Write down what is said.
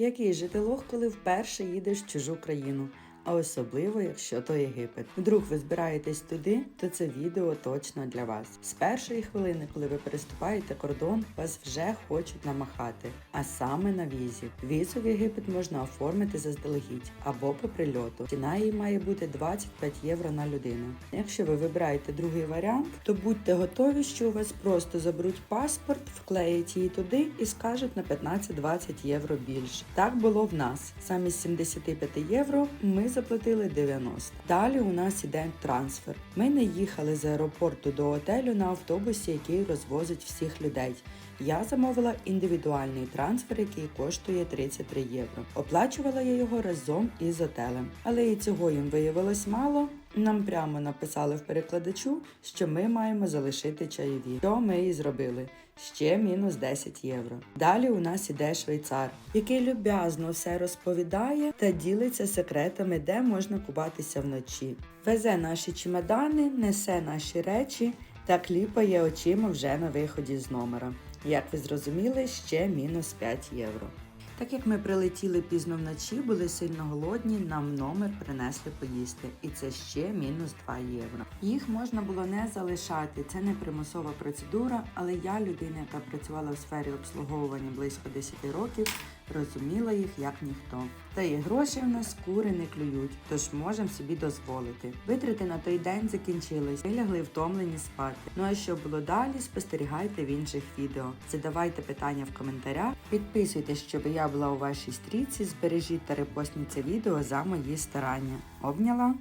Який же ти лох, коли вперше їдеш в чужу країну? А особливо, якщо то Єгипет. Вдруг ви збираєтесь туди, то це відео точно для вас. З першої хвилини, коли ви переступаєте кордон, вас вже хочуть намахати, а саме на візі. Візу в Єгипет можна оформити заздалегідь або по прильоту. Ціна її має бути 25 євро на людину. Якщо ви вибираєте другий варіант, то будьте готові, що у вас просто заберуть паспорт, вклеять її туди і скажуть на 15-20 євро більше. Так було в нас. Замість 75 євро ми заплатили 90. Далі у нас іде трансфер. Ми не їхали з аеропорту до готелю на автобусі, який розвозить всіх людей. Я замовила індивідуальний трансфер, який коштує 33 євро. Оплачувала я його разом із отелем. Але і цього їм виявилось мало. Нам прямо написали в перекладачу, що ми маємо залишити чайові. Що ми і зробили. Ще мінус 10 євро. Далі у нас іде швейцар, який люб'язно все розповідає та ділиться секретами, де можна купатися вночі. Везе наші чемодани, несе наші речі та кліпає очима вже на виході з номера. Як ви зрозуміли, ще мінус 5 євро. Так як ми прилетіли пізно вночі, були сильно голодні, нам номер принесли поїсти, і це ще мінус 2 євро. Їх можна було не залишати, це не примусова процедура, але я, людина, яка працювала в сфері обслуговування близько 10 років, розуміла їх як ніхто. Та і гроші в нас кури не клюють, тож можемо собі дозволити. Витрати на той день закінчились, ми лягли втомлені спати. Ну а що було далі, спостерігайте в інших відео. Задавайте питання в коментарях, підписуйтесь, щоб я була у вашій стрічці, збережіть та репостніть це відео за мої старання. Обняла!